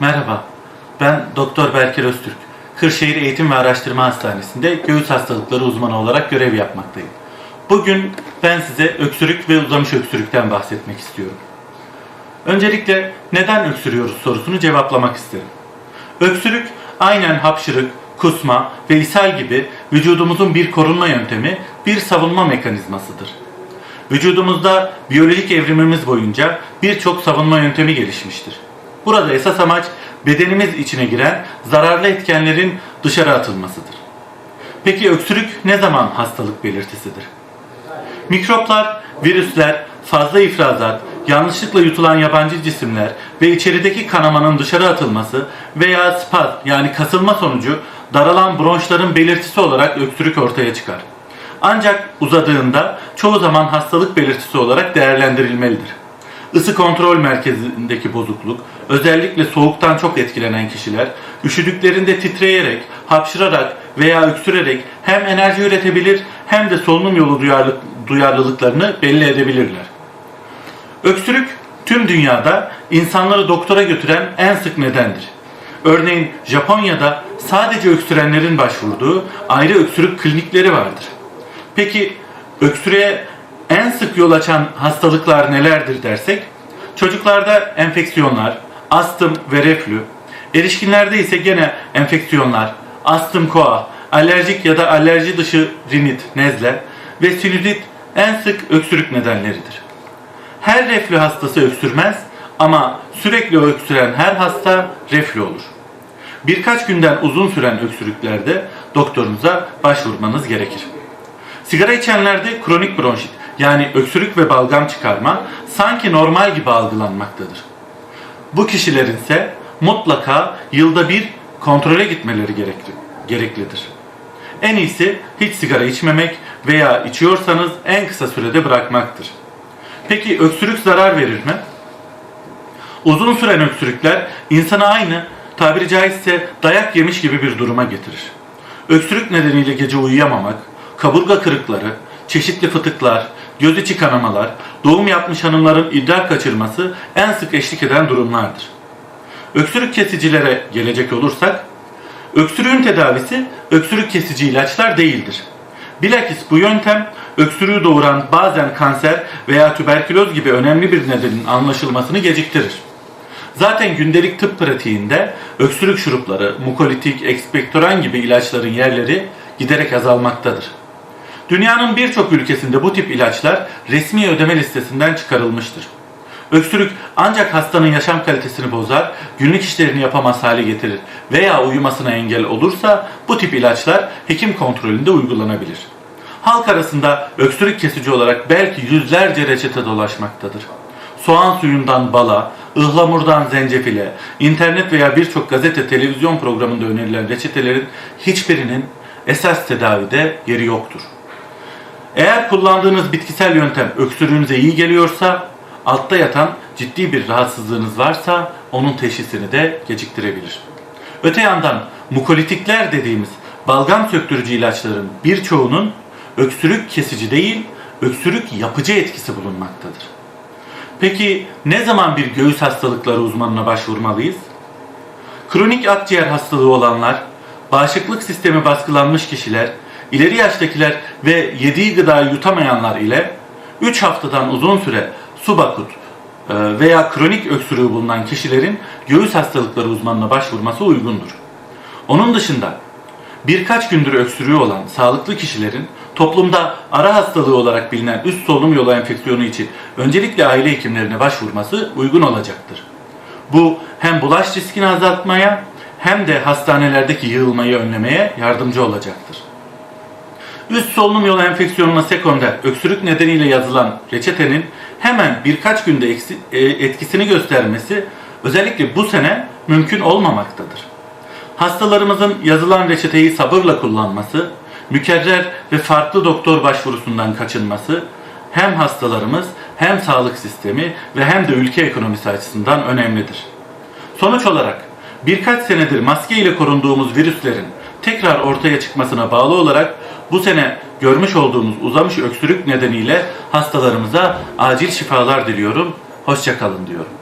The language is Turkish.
Merhaba, ben Doktor Berker Öztürk. Kırşehir Eğitim ve Araştırma Hastanesi'nde göğüs hastalıkları uzmanı olarak görev yapmaktayım. Bugün ben size öksürük ve uzamış öksürükten bahsetmek istiyorum. Öncelikle neden öksürüyoruz sorusunu cevaplamak isterim. Öksürük aynen hapşırık, kusma ve ishal gibi vücudumuzun bir korunma yöntemi, bir savunma mekanizmasıdır. Vücudumuzda biyolojik evrimimiz boyunca birçok savunma yöntemi gelişmiştir. Burada esas amaç bedenimiz içine giren zararlı etkenlerin dışarı atılmasıdır. Peki öksürük ne zaman hastalık belirtisidir? Mikroplar, virüsler, fazla ifrazat, yanlışlıkla yutulan yabancı cisimler ve içerideki kanamanın dışarı atılması veya spazm yani kasılma sonucu daralan bronşların belirtisi olarak öksürük ortaya çıkar. Ancak uzadığında çoğu zaman hastalık belirtisi olarak değerlendirilmelidir. Isı kontrol merkezindeki bozukluk, özellikle soğuktan çok etkilenen kişiler, üşüdüklerinde titreyerek, hapşırarak veya öksürerek hem enerji üretebilir hem de solunum yolu duyarlı, duyarlılıklarını belli edebilirler. Öksürük tüm dünyada insanları doktora götüren en sık nedendir. Örneğin Japonya'da sadece öksürenlerin başvurduğu ayrı öksürük klinikleri vardır. Peki öksürüğe en sık yol açan hastalıklar nelerdir dersek? Çocuklarda enfeksiyonlar, astım ve reflü, erişkinlerde ise gene enfeksiyonlar, astım koa, alerjik ya da alerji dışı rinit, nezle ve sinüzit en sık öksürük nedenleridir. Her reflü hastası öksürmez ama sürekli öksüren her hasta reflü olur. Birkaç günden uzun süren öksürüklerde doktorunuza başvurmanız gerekir. Sigara içenlerde kronik bronşit yani öksürük ve balgam çıkarma sanki normal gibi algılanmaktadır. Bu kişilerin ise mutlaka yılda bir kontrole gitmeleri gerekli, gereklidir. En iyisi hiç sigara içmemek veya içiyorsanız en kısa sürede bırakmaktır. Peki öksürük zarar verir mi? Uzun süren öksürükler insana aynı tabiri caizse dayak yemiş gibi bir duruma getirir. Öksürük nedeniyle gece uyuyamamak, kaburga kırıkları, çeşitli fıtıklar, göz içi kanamalar, doğum yapmış hanımların idrar kaçırması en sık eşlik eden durumlardır. Öksürük kesicilere gelecek olursak, öksürüğün tedavisi öksürük kesici ilaçlar değildir. Bilakis bu yöntem öksürüğü doğuran bazen kanser veya tüberküloz gibi önemli bir nedenin anlaşılmasını geciktirir. Zaten gündelik tıp pratiğinde öksürük şurupları, mukolitik, ekspektoran gibi ilaçların yerleri giderek azalmaktadır. Dünyanın birçok ülkesinde bu tip ilaçlar resmi ödeme listesinden çıkarılmıştır. Öksürük ancak hastanın yaşam kalitesini bozar, günlük işlerini yapamaz hale getirir veya uyumasına engel olursa bu tip ilaçlar hekim kontrolünde uygulanabilir. Halk arasında öksürük kesici olarak belki yüzlerce reçete dolaşmaktadır. Soğan suyundan bala, ıhlamurdan zencefile, internet veya birçok gazete, televizyon programında önerilen reçetelerin hiçbirinin esas tedavide yeri yoktur. Eğer kullandığınız bitkisel yöntem öksürüğünüze iyi geliyorsa, altta yatan ciddi bir rahatsızlığınız varsa onun teşhisini de geciktirebilir. Öte yandan mukolitikler dediğimiz balgam söktürücü ilaçların birçoğunun öksürük kesici değil, öksürük yapıcı etkisi bulunmaktadır. Peki ne zaman bir göğüs hastalıkları uzmanına başvurmalıyız? Kronik akciğer hastalığı olanlar, bağışıklık sistemi baskılanmış kişiler, ileri yaştakiler ve yediği gıdayı yutamayanlar ile 3 haftadan uzun süre subakut e, veya kronik öksürüğü bulunan kişilerin göğüs hastalıkları uzmanına başvurması uygundur. Onun dışında birkaç gündür öksürüğü olan sağlıklı kişilerin toplumda ara hastalığı olarak bilinen üst solunum yolu enfeksiyonu için öncelikle aile hekimlerine başvurması uygun olacaktır. Bu hem bulaş riskini azaltmaya hem de hastanelerdeki yığılmayı önlemeye yardımcı olacaktır. Üst solunum yolu enfeksiyonuna sekonder öksürük nedeniyle yazılan reçetenin hemen birkaç günde e, etkisini göstermesi özellikle bu sene mümkün olmamaktadır. Hastalarımızın yazılan reçeteyi sabırla kullanması, mükerrer ve farklı doktor başvurusundan kaçınması hem hastalarımız hem sağlık sistemi ve hem de ülke ekonomisi açısından önemlidir. Sonuç olarak birkaç senedir maske ile korunduğumuz virüslerin tekrar ortaya çıkmasına bağlı olarak bu sene görmüş olduğumuz uzamış öksürük nedeniyle hastalarımıza acil şifalar diliyorum. Hoşçakalın diyorum.